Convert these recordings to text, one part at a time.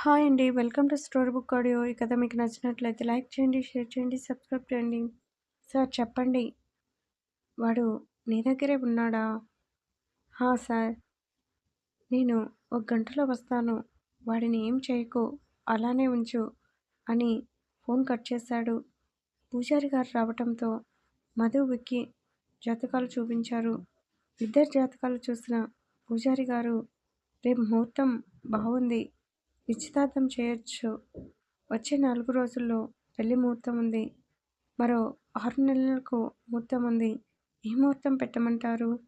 Hi అండి. Welcome to story book audio. ఈ కథ మీకు నచ్చినట్లయితే లైక్ చేయండి, షేర్ చేయండి, సబ్స్క్రైబ్ చేయండి. సార్ చెప్పండి. వాడు నీ దగ్గరే ఉన్నాడా? హా! సార్. నేను ఒక గంటలో వస్తాను. వాడిని ఏం చేయకు. అలానే ఉంచు అని ఫోన్ కట్ చేశాడు. పూజారి గారు రావటంతో మధు, విక్కి జాతకాలు చూపించారు. ఇద్దరు జాతకాలు చూసిన పూజారి గారు రేపు ముహూర్తం బాగుంది నిశ్చితార్థం చేయొచ్చు. వచ్చే నాలుగు రోజుల్లో పెళ్ళి ముహూర్తం ఉంది. మరో ఆరు నెలలకు ముహూర్తం ఉంది. ఏ ముహూర్తం పెట్టమంటారు?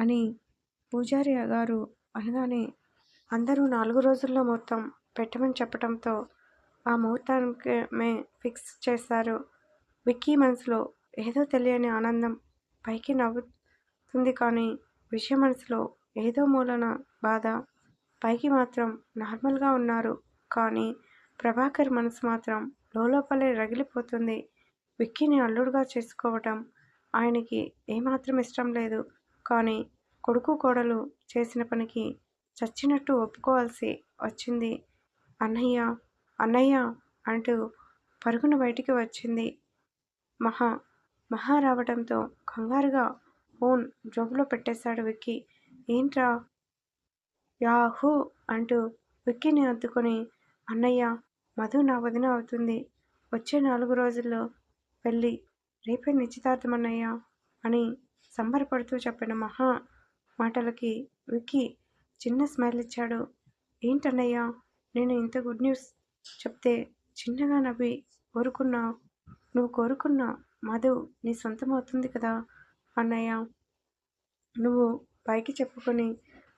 అని పూజారి గారు అనగానే అందరూ నాలుగు రోజుల్లో ముహూర్తం పెట్టమని చెప్పటంతో ఆ ముహూర్తానికే ఫిక్స్ చేశారు. విక్కీ మనసులో ఏదో తెలియని ఆనందం పైకి నవ్వుతుంది కానీ విషయ మనసులో ఏదో మూలన బాధ. పైకి మాత్రం నార్మల్గా ఉన్నారు కానీ ప్రభాకర్ మనసు మాత్రం లోలోపలే రగిలిపోతుంది. విక్కీని అల్లుడుగా చేసుకోవటం ఆయనకి ఏమాత్రం ఇష్టం లేదు. కానీ కొడుకు కోడలు చేసిన పనికి చచ్చినట్టు ఒప్పుకోవాల్సి వచ్చింది. అన్నయ్య అన్నయ్య అంటూ పరుగున బయటికి వచ్చింది మహా. మహా రావడంతో కంగారుగా ఫోన్ జోబులో పెట్టేశాడు విక్కీ. ఏంట్రా? యాహూ అంటూ విక్కీని హత్తుకుని అన్నయ్య మధు నా వదిన అవుతుంది. వచ్చే నాలుగు రోజుల్లో పెళ్ళి. రేపే నిశ్చితార్థం అన్నయ్య అని సంబరపడుతూ చెప్పిన మహా మాటలకి విక్కీ చిన్న స్మైల్ ఇచ్చాడు. ఏంటన్నయ్య నేను ఇంత గుడ్ న్యూస్ చెప్తే చిన్నగా నవ్వి కోరుకున్నా నువ్వు కోరుకున్న మధు నీ సొంతం అవుతుంది కదా అన్నయ్య. నువ్వు పైకి చెప్పుకొని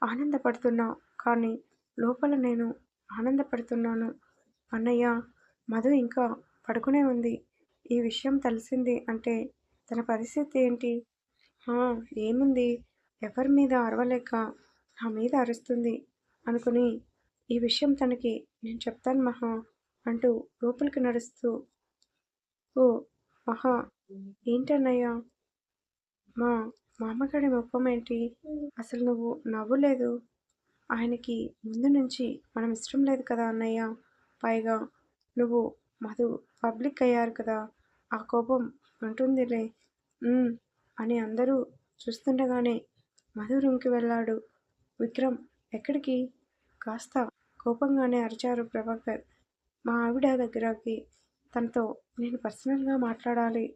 ఆనందపడుతున్నావు కానీ లోపల నేను ఆనందపడుతున్నాను అన్నయ్య. మధు ఇంకా పడుకునే ఉంది. ఈ విషయం తెలిసింది అంటే తన పరిస్థితి ఏంటి? హా ఏముంది ఎవరి మీద అరవలేక నా మీద అరుస్తుంది అనుకుని ఈ విషయం తనకి నేను చెప్తాను మహా అంటూ లోపలికి నడుస్తూ ఓ మహా ఏంటన్నయ్యా మా మామగాడి ముఖం ఏంటి? అసలు నువ్వు నవ్వులేదు ఆయనకి ముందు నుంచి మనం ఇష్టం లేదు కదా అన్నయ్య. పైగా నువ్వు మధు పబ్లిక్ అయ్యారు కదా ఆ కోపం ఉంటుందిలే అని అందరూ చూస్తుండగానే మధు రూమ్కి వెళ్ళాడు విక్రమ్. ఎక్కడికి? కాస్త కోపంగానే అరిచారు ప్రభాకర్. మా ఆవిడ దగ్గరకి తనతో నేను పర్సనల్గా మాట్లాడాలి.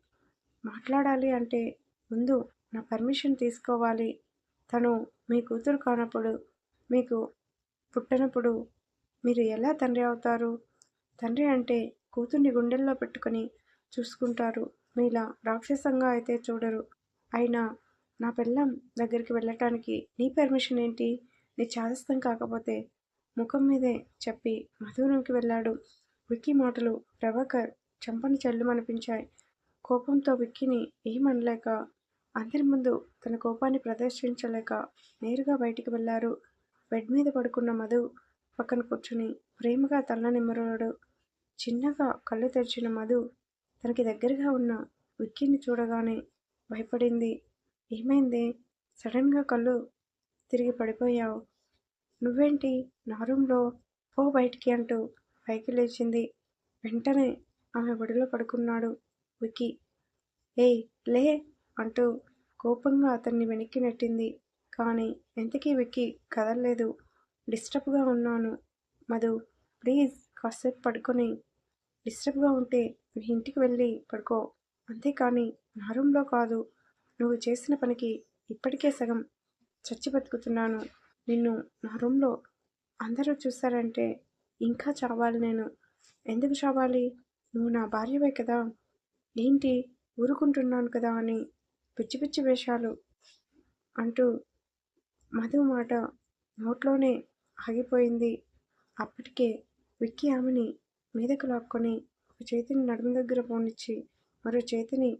మాట్లాడాలి అంటే ముందు నా పర్మిషన్ తీసుకోవాలి. తను మీ కూతురు కానప్పుడు, మీకు పుట్టనప్పుడు మీరు ఎలా తండ్రి అవుతారు? తండ్రి అంటే కూతుర్ని గుండెల్లో పెట్టుకొని చూసుకుంటారు. మీలా రాక్షసంగా అయితే చూడరు. అయినా నా పెళ్ళాం దగ్గరికి వెళ్ళటానికి నీ పర్మిషన్ ఏంటి? నీ చాదస్తం కాకపోతే ముఖం మీదే చెప్పి మధురంకి వెళ్ళాడు. విక్కీ మాటలు ప్రభాకర్ చెంపని చెల్లుమనిపించాయి. కోపంతో విక్కీని ఏం అనలేక, అందరి ముందు తన కోపాన్ని ప్రదర్శించలేక నేరుగా బయటికి వెళ్ళారు. బెడ్ మీద పడుకున్న మధు పక్కన కూర్చుని ప్రేమగా తల నిమ్మరాడు చిన్నగా కళ్ళు తెరిచిన మధు తనకి దగ్గరగా ఉన్న విక్కీని చూడగానే భయపడింది. ఏమైంది సడన్గా కళ్ళు తిరిగి పడిపోయావు నువ్వేంటి నా రూమ్లో పో బయటికి అంటూ పైకి లేచింది. వెంటనే ఆమె బడిలో పడుకున్నాడు విక్కీ. ఏయ్ లే అంటూ కోపంగా అతన్ని వెనక్కి నెట్టింది. కానీ ఎంతకీ వెక్కి కదలలేదు డిస్టర్బ్గా ఉన్నాను మధు ప్లీజ్ కాసేపు పడుకొని డిస్టర్బ్గా ఉంటే మీ ఇంటికి వెళ్ళి పడుకో. అంతేకాని నా రూమ్లో కాదు. నువ్వు చేసిన పనికి ఇప్పటికే సగం చచ్చి బతుకుతున్నాను. నిన్ను నా రూమ్లో అందరూ చూశారంటే ఇంకా చావాలి నేను. ఎందుకు చావాలి? నువ్వు నా భార్యవే కదా? ఏంటి ఊరుకుంటున్నాను కదా అని పిచ్చి పిచ్చి వేషాలు అంటూ మధు మాట నోట్లోనే ఆగిపోయింది. అప్పటికే విక్కీ ఆమెని మీదకు లాక్కొని ఒక చేతిని నడుము దగ్గర పోనిచ్చి మరో చేతిని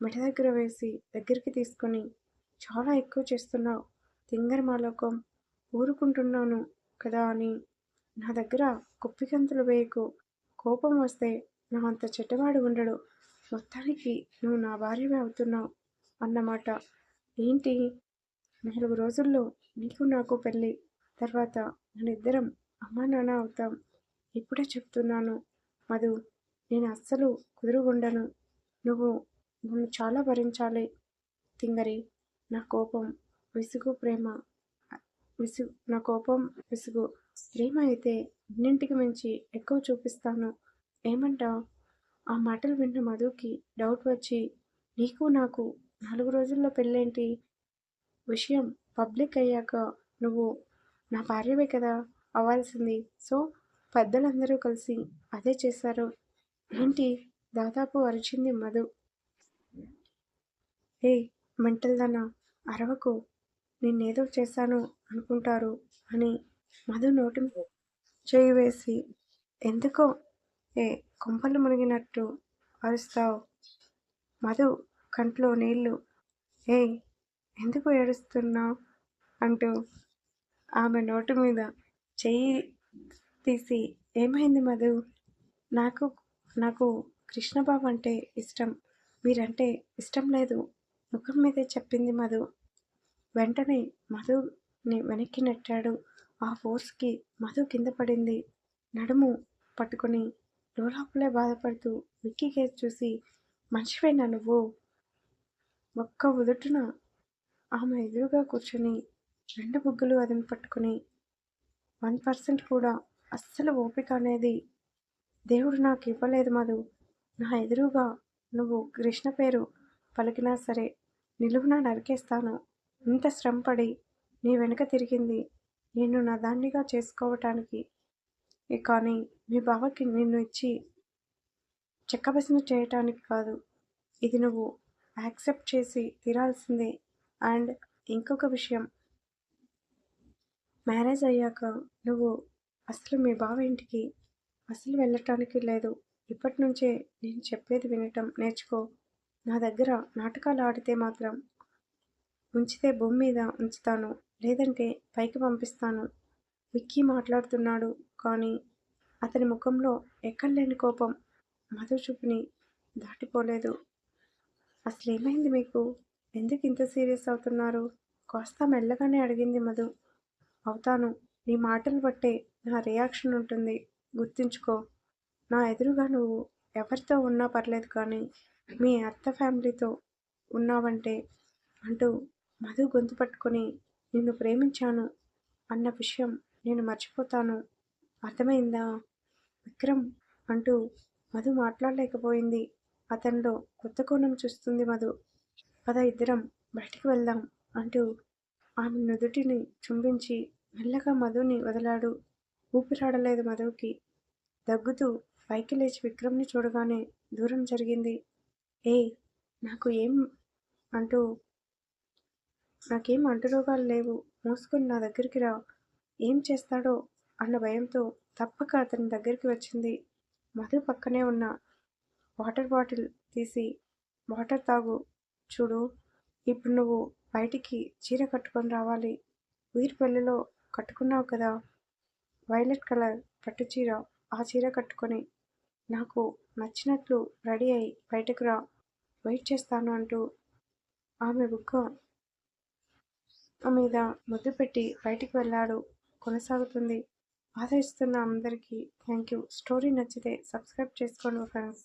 మెడ దగ్గర వేసి దగ్గరికి తీసుకొని చాలా ఎక్కువ చేస్తున్నావు తింగర్ మాలోకం. ఊరుకుంటున్నాను కదా అని నా దగ్గర కుప్పికంతులు వేయకు. కోపం వస్తే నా అంత చెడ్డవాడు ఉండడు. మొత్తానికి నువ్వు నా భార్యవే అవుతున్నావు అన్నమాట. ఏంటి? నాలుగు రోజుల్లో నీకు నాకు పెళ్ళి. తర్వాత మనిద్దరం అమ్మా నాన్న అవుతాం. ఇప్పుడే చెప్తున్నాను మధు నేను అస్సలు కుదురుగుండను నువ్వు నన్ను చాలా భరించాలి తింగరి నా కోపం విసుగు ప్రేమ విసుగు నా కోపం విసుగు ప్రేమ అయితే అన్నింటికి మించి ఎక్కువ చూపిస్తాను ఏమంటావు ఆ మాటలు విన్న మధుకి డౌట్ వచ్చి నీకు నాకు నాలుగు రోజుల్లో పెళ్ళేంటి? విషయం పబ్లిక్ అయ్యాక నువ్వు నా భార్యవే కదా అవ్వాల్సింది. సో పెద్దలందరూ కలిసి అదే చేశారు. ఏంటి? దాదాపు అరిచింది మధు. ఏ మెంటల్దన్నా అరవకు. నిన్నేదో చేశాను అనుకుంటారు అని మధు నోటి చేయి వేసి ఎందుకో? ఏ కొంపలు మునిగినట్టు అరుస్తావు. మధు కంట్లో నీళ్ళు ఏ ఎందుకు ఏడుస్తున్నావు? అంటూ ఆమె నోటి మీద చెయ్యి తీసి ఏమైంది మధు? నాకు నాకు కృష్ణబాబు అంటే ఇష్టం. మీరంటే ఇష్టం లేదు. ముఖం మీదే చెప్పింది మధు. వెంటనే మధుని వెనక్కి నెట్టాడు. ఆ ఫోర్స్కి మధు కింద పడింది. నడుము పట్టుకొని లోపలే బాధపడుతూ విక్కీ కేసు చూసి మనిషివేనా నువ్వు? ఒక్క ఉదుటున ఆమె ఎదురుగా కూర్చొని రెండు బుగ్గలు అదిమి పట్టుకుని వన్ పర్సెంట్ కూడా అస్సలు ఓపిక అనేది దేవుడు నాకు ఇవ్వలేదు మధు. నా ఎదురుగా నువ్వు కృష్ణ పేరు పలికినా సరే నిలువున నరికేస్తాను. ఇంత శ్రమపడి నీ వెనుక తిరిగింది నేను నా దాన్నిగా చేసుకోవటానికి. కానీ మీ బావకి నిన్ను ఇచ్చి చెక్కబసిన చేయటానికి కాదు. ఇది నువ్వు యాక్సెప్ట్ చేసి తీరాల్సిందే. అండ్ ఇంకొక విషయం. మ్యారేజ్ అయ్యాక నువ్వు అసలు మీ బావ ఇంటికి అసలు వెళ్ళటానికి లేదు. ఇప్పటి నుంచే నేను చెప్పేది వినటం నేర్చుకో. నా దగ్గర నాటకాలు ఆడితే మాత్రం ఉంచితే భూమి మీద ఉంచుతాను. లేదంటే పైకి పంపిస్తాను. విక్కీ మాట్లాడుతున్నాడు కానీ అతని ముఖంలో ఎక్కడలేని కోపం. మధు చూపుని దాటిపోలేదు. అసలు ఏమైంది మీకు? ఎందుకు ఇంత సీరియస్ అవుతున్నారు? కాస్త మెల్లగానే అడిగింది మధు. అవుతాను నీ మాటలు బట్టే నా రియాక్షన్ ఉంటుంది. గుర్తుంచుకో నా ఎదురుగా నువ్వు ఎవరితో ఉన్నా పర్లేదు కానీ మీ అత్త ఫ్యామిలీతో ఉన్నావంటే అంటూ మధు గొంతు పట్టుకొని నిన్ను ప్రేమించాను అన్న విషయం నేను మర్చిపోతాను. అర్థమైందా? విక్రమ్ అంటూ మధు మాట్లాడలేకపోయింది. అతనిలో కొత్త కోణం చూస్తుంది మధు. పద ఇద్దరం బయటికి వెళ్దాం అంటూ ఆమె నుదుటిని చుంబించి మెల్లగా మధుని వదిలాడు. ఊపిరాడలేదు మధుకి. దగ్గుతూ పైకి లేచి విక్రమ్ని చూడగానే దూరం జరిగింది. ఏ నాకు ఏం అంటూ నాకేం అంటురోగాలు లేవు. మూసుకొని నా దగ్గరికి రా. ఏం చేస్తాడో అన్న భయంతో తప్పక అతని దగ్గరికి వచ్చింది. మధు పక్కనే ఉన్న వాటర్ బాటిల్ తీసి వాటర్ తాగు చూడు. ఇప్పుడు నువ్వు బయటికి చీర కట్టుకొని రావాలి. వీరి పెళ్ళిలో కట్టుకున్నావు కదా. వైలెట్ కలర్ పట్టు చీర. ఆ చీర కట్టుకొని నాకు నచ్చినట్లు రెడీ అయి బయటకు రా. వెయిట్ చేస్తాను అంటూ ఆమె బుగ్గ మీద ముద్దు పెట్టి బయటికి వెళ్ళాడు. కొనసాగుతుంది. ఆదరిస్తున్న అందరికీ థ్యాంక్ యూ స్టోరీ నచ్చితే సబ్స్క్రైబ్ చేసుకోండి ఫ్రెండ్స్.